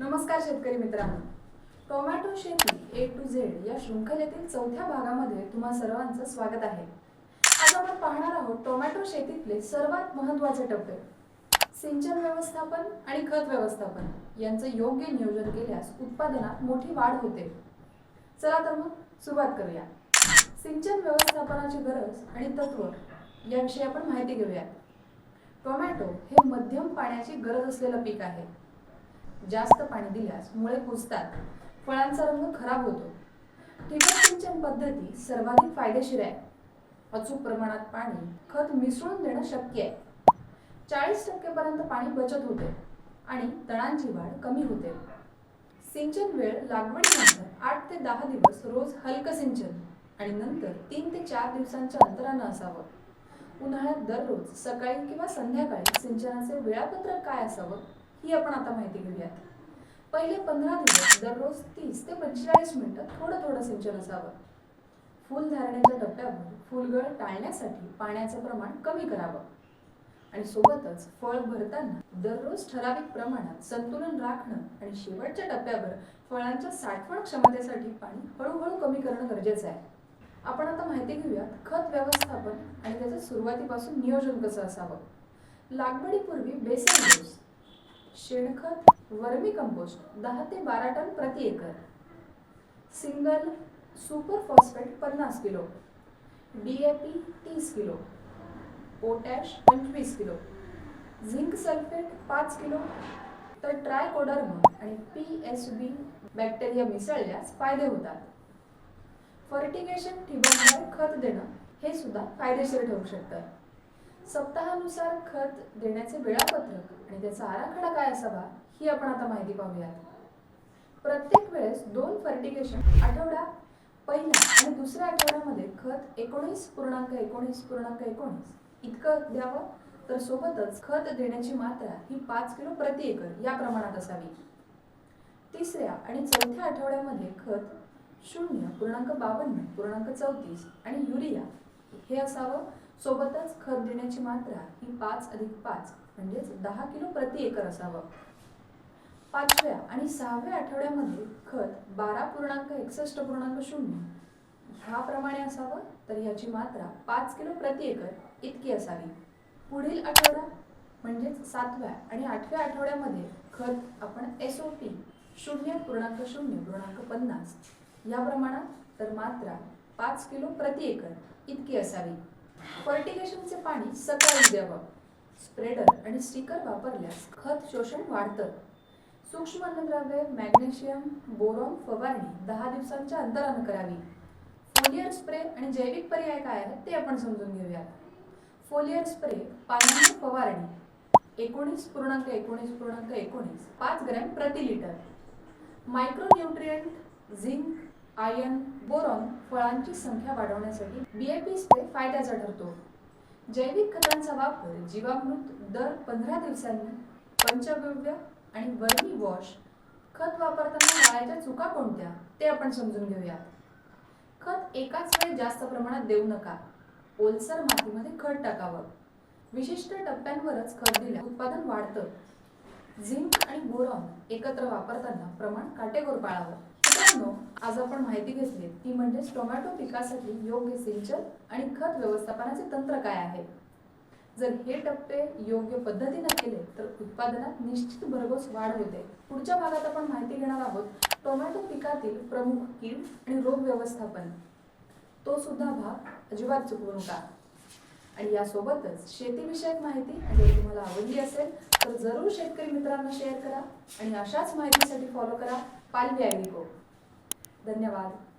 नमस्कार शेतकरी मित्रांनो. टोमॅटो शेती ए टू झेड या शृंखलेतील चौथ्या भागामध्ये तुम्हा सर्वांचं स्वागत आहे. आज आपण पाहणार आहोत टोमॅटो शेतीतले सर्वात महत्त्वाचे टप्पे. सिंचन व्यवस्थापन आणि खत व्यवस्थापन यांचं योग्य नियोजन केल्यास उत्पादनात मोठी वाढ होते. चला तर मग सुरुवात करूया. सिंचन व्यवस्थापनाची गरज आणि तत्व याविषयी आपण माहिती घेऊया टोमॅटो हे मध्यम पाण्याची गरज असलेलं पीक आहे. जास्त पाणी दिल्यास मुळे कुजतात फळांचा रंग खराब होतो. ठिबक सिंचन पद्धती सर्वाधिक फायदेशीर आहे. अचूक प्रमाणात पाणी खत मिसळून देणं शक्य आहे. चाळीस टक्केपर्यंत पाणी बचत होते आणि तणांची वाढ कमी होते. सिंचन वेळ लागवडीनंतर आठ ते दहा दिवस रोज हलकं सिंचन आणि नंतर तीन ते चार दिवसांच्या अंतरानं असावं. उन्हाळ्यात दररोज सकाळी किंवा संध्याकाळी सिंचनाचे वेळापत्रक काय असावं? ही आपण आता माहिती घेऊयात. पहिले पंधरा दिवस दररोज तीस ते पंचेचाळीस मिनिटं थोडं थोडं सिंचन असावं. फुल धारण्याच्या टप्प्यावर फुलगळ टाळण्यासाठी पाण्याचं प्रमाण कमी करावं. आणि सोबतच फळ भरताना दररोज ठराविक प्रमाणात संतुलन राखणं आणि शेवटच्या टप्प्यावर फळांच्या साठवण क्षमतेसाठी पाणी हळूहळू कमी करणं गरजेचं आहे. आपण आता माहिती घेऊयात खत व्यवस्थापन आणि त्याचं सुरुवातीपासून नियोजन कसं असावं. लागवडीपूर्वी बेसन डोस शेणखत वर्मी कंपोस्ट दहा ते बारा टन प्रति एकर. सिंगल सुपर फॉस्फेट पन्नास किलो. डी ए पी तीस किलो. पोटॅश पंचवीस किलो. झिंक सल्फेट पाच किलो. तर ट्रायकोडर्म आणि पी एस बी बॅक्टेरिया मिसळल्यास फायदे होतात. फर्टिगेशन ठिबकद्वारे खत देणं हे सुद्धा फायदेशीर ठरू शकतं. सप्ताहानुसार खत देण्याचे वेळापत्रक आणि त्याचा आराखडा काय असावा ही आपण आता माहिती पाहूयात. प्रत्येक वेळेस दोन फर्टिगेशन आठवडा पहिल्या आणि दुसऱ्या आठवड्यामध्ये खत एकोणीस पूर्णांक एकोणीस पूर्णांक एकोणीस इतकं द्यावं? तर सोबतच खत देण्याची मात्रा ही पाच किलो प्रति एकर या प्रमाणात असावी. तिसऱ्या आणि चौथ्या आठवड्यामध्ये खत शून्य पूर्णांक बावन्न पूर्णांक चौतीस आणि युरिया हे असावं? सोबतच खत देण्याची मात्रा ही पाच अधिक पाच म्हणजेच दहा किलो प्रति एकर असावं. पाचव्या आणि सहाव्या आठवड्यामध्ये खत बारा पूर्णांक एकसष्ट पूर्णांक शून्य ह्याप्रमाणे असावं तर ह्याची मात्रा पाच किलो प्रति एकर इतकी असावी. पुढील आठवडा म्हणजेच सातव्या आणि आठव्या आठवड्यामध्ये खत आपण एस ओ पी शून्य पूर्णांक शून्य पूर्णांक पन्नास या प्रमाणात तर मात्रा पाच किलो प्रति एकर इतकी असावी. फर्टिगेशनचे पाणी सकाळी द्यावं. स्प्रेडर आणि स्टिकर वापरल्यास खत शोषण वाढतं. सूक्ष्म अन्नद्रव्ये मॅग्नेशियम बोरॉन फवारणी दहा दिवसांच्या अंतरानं करावी. फोलियर स्प्रे आणि जैविक पर्याय काय आहेत ते आपण समजून घेऊयात. फोलियर स्प्रे पाणी फवारणी. एकोणीस पूर्णांक एकोणीस पूर्णांक एकोणीस पाच ग्रॅम प्रति litre. Micronutrient zinc iron boron फळांची संख्या वाढवण्यासाठी बीएपी स्प्रे फायद्याचा ठरतो. जैविक खतांचा वापर जीवामृत दर पंधरा दिवसांनी पंचगव्य आणि वर्मी वॉश खत वापरताना टाळायच्या चुका कोणत्या ते आपण समजून घेऊयात खत एकाच वेळी जास्त प्रमाणात देऊ नका. ओलसर मातीमध्ये खत टाकावं. विशिष्ट टप्प्यांवरच खत दिल्या उत्पादन वाढतं. झिंक आणि बोरॉन एकत्र वापरताना प्रमाण काटेकोर पाळावं. आज आपण माहिती घेतली ती म्हणजेच टोमॅटो पिकासाठी योग्य सिंचन आणि खत व्यवस्थापनाचे तंत्र काय आहे? जर हे टप्पे योग्य पद्धतीने केले तर उत्पादनात निश्चित भरघोस वाढ होते. पुढच्या भागात आपण माहिती घेणार आहोत टोमॅटो पिकातील प्रमुख कीड आणि रोग व्यवस्थापन. तो सुद्धा भाग अजिबात चुकवू नका. आणि यासोबतच शेतीविषयक माहिती जर तुम्हाला आवडली असेल तर जरूर शेतकरी मित्रांना शेअर करा आणि अशाच माहितीसाठी फॉलो करा. पालवी ॲग्रिको धन्यवाद.